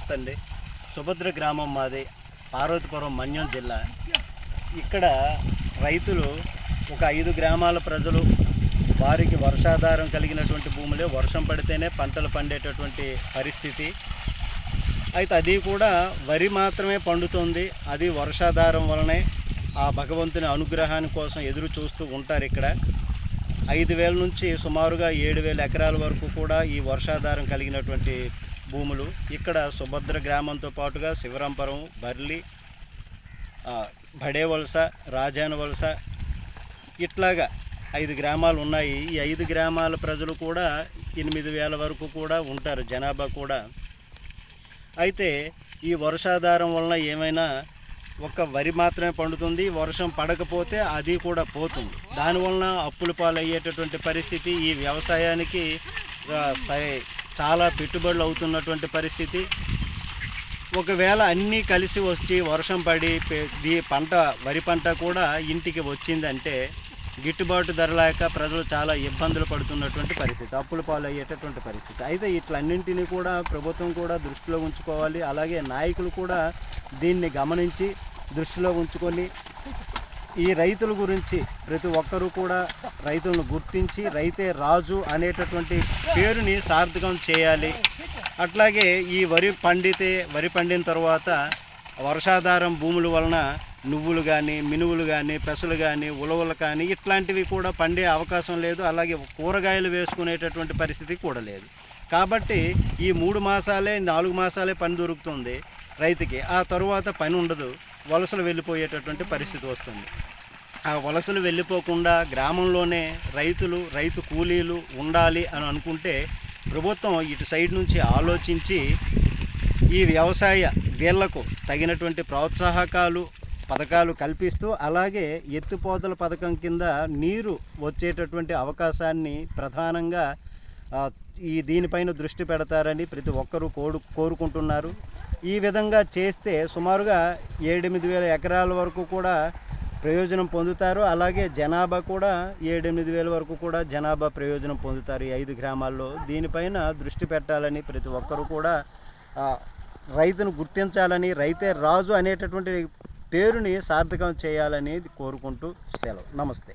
నమస్తే అండి సుభద్ర గ్రామం మాది పార్వతీపురం మన్యం జిల్లా. ఇక్కడ రైతులు ఒక ఐదు గ్రామాల ప్రజలు వారికి వర్షాధారం కలిగినటువంటి భూములే వర్షం పడితేనే పంటలు పండేటటువంటి పరిస్థితి. అయితే అది కూడా వరి మాత్రమే పండుతుంది. అది వర్షాధారం వలనే ఆ భగవంతుని అనుగ్రహాన్ని కోసం ఎదురు చూస్తూ ఉంటారు ఇక్కడ. ఐదు వేల నుంచి సుమారుగా ఏడు వేల ఎకరాల వరకు కూడా ఈ వర్షాధారం కలిగినటువంటి భూములు. ఇక్కడ సుభద్ర గ్రామంతో పాటుగా శివరాంపురం బర్లి ఆ, బడే వలస రాజాన వలస ఇట్లాగా ఐదు గ్రామాలు ఉన్నాయి. ఈ ఐదు గ్రామాల ప్రజలు కూడా ఎనిమిది వేల వరకు కూడా ఉంటారు జనాభా కూడా. అయితే ఈ వర్షాధారం వలన ఏమైనా ఒక్క వరి మాత్రమే పండుతుంది వర్షం పడకపోతే అది కూడా పోతుంది. దానివలన అప్పుల పాలయ్యేటటువంటి పరిస్థితి ఈ వ్యవసాయానికి సరే సై- చాలా పెట్టుబడులు అవుతున్నటువంటి పరిస్థితి. ఒకవేళ అన్నీ కలిసి వచ్చి వర్షం పడి పంట వరి పంట కూడా ఇంటికి వచ్చిందంటే గిట్టుబాటు ధర లేక ప్రజలు చాలా ఇబ్బందులు పడుతున్నటువంటి పరిస్థితి అప్పులు పాలు అయ్యేటటువంటి పరిస్థితి. అయితే ఇట్లన్నింటినీ కూడా ప్రభుత్వం కూడా దృష్టిలో ఉంచుకోవాలి. అలాగే నాయకులు కూడా దీన్ని గమనించి దృష్టిలో ఉంచుకొని ఈ రైతుల గురించి ప్రతి ఒక్కరూ కూడా రైతులను గుర్తించి రైతే రాజు అనేటటువంటి పేరుని సార్థకం చేయాలి. అట్లాగే ఈ వరి పండితే వరి పండిన తర్వాత వర్షాధారం భూముల వలన నువ్వులు కానీ మినువులు కానీ పెసలు కానీ ఉలవలు కానీ ఇట్లాంటివి కూడా పండే అవకాశం లేదు. అలాగే కూరగాయలు వేసుకునేటటువంటి పరిస్థితి కూడా లేదు. కాబట్టి ఈ మూడు మాసాలే నాలుగు మాసాలే పని దొరుకుతుంది రైతుకి. ఆ తరువాత పని ఉండదు. వలసలు వెళ్ళిపోయేటటువంటి పరిస్థితి వస్తుంది. ఆ వలసలు వెళ్ళిపోకుండా గ్రామంలోనే రైతులు రైతు కూలీలు ఉండాలి అని అనుకుంటే ప్రభుత్వం ఇటు సైడ్ నుంచి ఆలోచించి ఈ వ్యవసాయ వీళ్ళకు తగినటువంటి ప్రోత్సాహకాలు పథకాలు కల్పిస్తూ అలాగే ఎత్తిపోతల పథకం కింద నీరు వచ్చేటటువంటి అవకాశాన్ని ప్రధానంగా ఈ దీనిపైన దృష్టి పెడతారని ప్రతి ఒక్కరూ కోరు కోరుకుంటున్నారు. ఈ విధంగా చేస్తే సుమారుగా ఏడెనిమిది వేల ఎకరాల వరకు కూడా ప్రయోజనం పొందుతారు. అలాగే జనాభా కూడా ఏడెనిమిది వేల వరకు కూడా జనాభా ప్రయోజనం పొందుతారు ఈ ఐదు గ్రామాల్లో. దీనిపైన దృష్టి పెట్టాలని ప్రతి ఒక్కరూ కూడా రైతును గుర్తించాలని రైతే రాజు అనేటటువంటి పేరుని సార్థకం చేయాలని కోరుకుంటూ సెలవు. నమస్తే.